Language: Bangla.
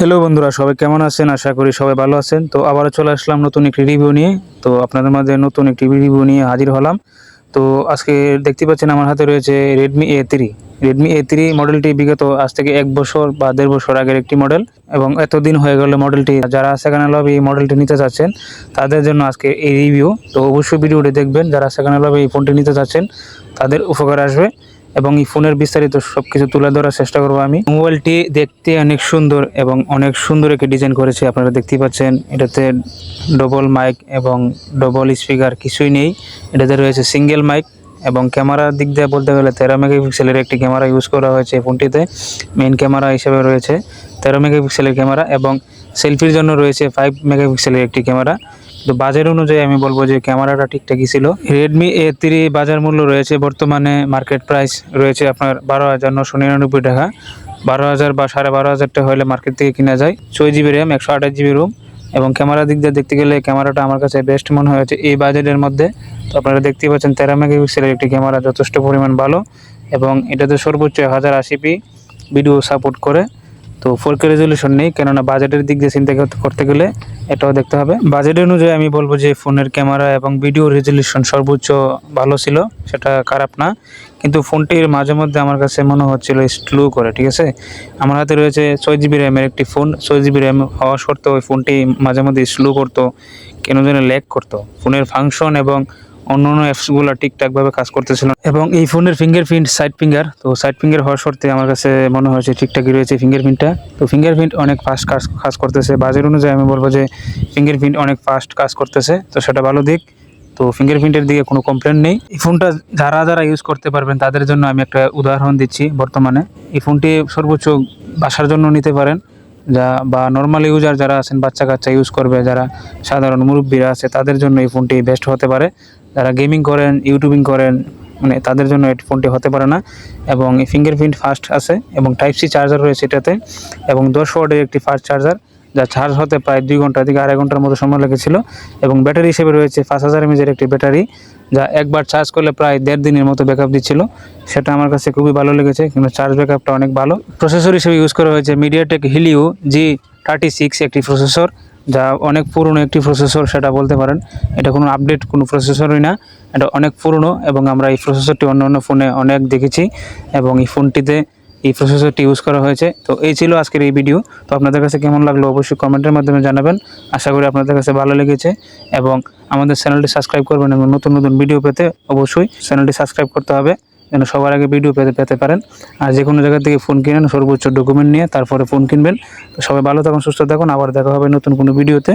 হ্যালো বন্ধুরা, সবাই কেমন আছেন? আশা করি সবাই ভালো আছেন। তো আবারও চলে আসলাম নতুন একটি রিভিউ নিয়ে। তো আপনাদের মাঝে নতুন একটি রিভিউ নিয়ে হাজির হলাম। তো আজকে দেখতে পাচ্ছেন আমার হাতে রয়েছে Redmi A three Redmi A three মডেলটি বিগত আজ থেকে এক বছর বা দেড় বছর আগের একটি মডেল এবং এতদিন হয়ে গেল মডেলটি যারা সেকেন্ড হ্যান্ড এই মডেলটি নিতে চাচ্ছেন, তাদের জন্য আজকে এই রিভিউ তো অবশ্যই ভিডিওটি দেখবেন। যারা সেকেন্ড হ্যান্ড এই ফোনটি নিতে চাচ্ছেন, তাদের উপকার আসবে। এবং এই ফোনের বিস্তারিত সব কিছু তুলে ধরার চেষ্টা করব আমি। মোবাইলটি দেখতে অনেক সুন্দর এবং অনেক সুন্দর একটি ডিজাইন করেছে, আপনারা দেখতেই পাচ্ছেন। এটাতে ডবল মাইক এবং ডবল স্পিকার কিছুই নেই। এটাতে রয়েছে সিঙ্গেল মাইক এবং ক্যামেরার দিক দিয়ে বলতে গেলে তেরো মেগাপিক্সেলের একটি ক্যামেরা ইউজ করা হয়েছে ফোনটিতে। মেইন ক্যামেরা হিসেবে রয়েছে তেরো মেগাপিক্সেলের ক্যামেরা এবং সেলফির জন্য রয়েছে ফাইভ মেগাপিক্সেলের একটি ক্যামেরা তো বাজার অনুযায়ী আমি বলব যে ক্যামেরাটা ঠিকঠাকই ছিল। রেডমি এ থ্রি বাজার মূল্য রয়েছে বর্তমানে মার্কেট প্রাইস রয়েছে আপনার বারো হাজার নশো নিরানব্বই টাকা। বারো হাজার বা সাড়ে বারো হাজার টাকা হলে মার্কেট থেকে কিনা যায়। ছয় জিবি র্যাম একশো আঠাশ জিবি রুম এবং ক্যামেরা দিক দিয়ে দেখতে গেলে ক্যামেরাটা আমার কাছে বেস্ট মনে হয়েছে এই বাজেটের মধ্যে। তো আপনারা দেখতেই পাচ্ছেন তেরো মেগাপিক্সেলের একটি ক্যামেরা যথেষ্ট পরিমাণ ভালো এবং এটাতে সর্বোচ্চ হাজার আশি পি ভিডিও সাপোর্ট করে। তো ফোর কে রেজলিউশন নেই, কেননা বাজেটের দিক দিয়ে চিন্তা করতে- করতে গেলে এটাও দেখতে হবে। বাজেট অনুযায়ী আমি বলব যে ফোনের ক্যামেরা এবং ভিডিও রেজলিউশন সর্বোচ্চ ভালো ছিল, সেটা খারাপ না। কিন্তু ফোনটির মাঝে মধ্যে আমার কাছে মনে হচ্ছিল স্লো করে, ঠিক আছে? আমার হাতে রয়েছে ছয় জিবি র্যামের একটি ফোন। ছয় জিবি র্যাম হওয়া সত্ত্বেও ওই ফোনটি মাঝে মধ্যে স্লো করতো, কেন যেন ল্যাক করতো। ফোনের ফাংশন এবং অন্য অন্য অ্যাপসগুলো ঠিকঠাকভাবে কাজ করতেছিল। এবং এই ফোনের ফিঙ্গারপ্রিন্ট সাইড ফিঙ্গার তো সাইড ফিঙ্গার হওয়ার সত্ত্বে আমার কাছে মনে হয়েছে ঠিকঠাকই রয়েছে ফিঙ্গারপ্রিন্টটা তো ফিঙ্গারপ্রিন্ট অনেক ফাস্ট কাজ কাজ করতেছে। বাজেট অনুযায়ী আমি বলব যে ফিঙ্গারপ্রিন্ট অনেক ফাস্ট কাজ করতেছে। তো সেটা ভালো দিক। তো ফিঙ্গারপ্রিন্টের দিকে কোনো কমপ্লেন নেই। এই ফোনটা যারা যারা ইউজ করতে পারবেন, তাদের জন্য আমি একটা উদাহরণ দিচ্ছি বর্তমানে। এই ফোনটি সর্বোচ্চ বাসার জন্য নিতে পারেন। যা, বা নর্মাল ইউজার যারা আছেন বাচ্চা কাচ্চা ইউজ করবে, যারা সাধারণ মুরব্বীরা আছে, তাদের জন্য এই ফোনটি বেস্ট হতে পারে। যারা গেমিং করেন, ইউটিউবিং করেন মানে তাদের জন্য এই ফোনটি হতে পারে না। এবং ফিঙ্গারপ্রিন্ট ফাস্ট আছে এবং টাইপ সি চার্জার রয়েছে এটাতে এবং দশ ওয়াটের একটি ফাস্ট চার্জার যা চার্জ হতে প্রায় দুই ঘণ্টা থেকে আড়াই ঘণ্টার মতো সময় লেগেছিল এবং ব্যাটারি হিসেবে রয়েছে পাঁচ হাজার এমএজের একটি ব্যাটারি যা একবার চার্জ করলে প্রায় দেড় দিনের মতো ব্যাকআপ দিচ্ছিল। সেটা আমার কাছে খুবই ভালো লেগেছে কিন্তু চার্জ ব্যাকআপটা অনেক ভালো। প্রসেসর হিসেবে ইউজ করা হয়েছে MediaTek Helio G thirty six একটি প্রসেসর যা অনেক পুরনো একটি প্রসেসর সেটা বলতে পারেন। এটা কোনো আপডেট কোনো প্রসেসরই না। এটা অনেক পুরনো এবং আমরা এই প্রসেসরটি অন্য অন্য ফোনে অনেক দেখেছি এবং এই ফোনটিতে এই প্রসেসরটি ইউজ করা হয়েছে। তো এই ছিল আজকের এই ভিডিও তো আপনাদের কাছে কেমন লাগল অবশ্যই কমেন্টের মাধ্যমে জানাবেন। আশা করি আপনাদের কাছে ভালো লেগেছে এবং আমাদের চ্যানেলটি সাবস্ক্রাইব করবেন এবং নতুন নতুন ভিডিও পেতে অবশ্যই চ্যানেলটি সাবস্ক্রাইব করতে হবে। যেন সবার আগে ভিডিও পেতে পেতে পারেন। আর যে কোনো জায়গা থেকে ফোন কিনেন, সর্বোচ্চ ডকুমেন্ট নিয়ে তারপরে ফোন কিনবেন। তো সবাই ভালো থাকুন, সুস্থ থাকুন। আবার দেখা হবে নতুন কোনো ভিডিওতে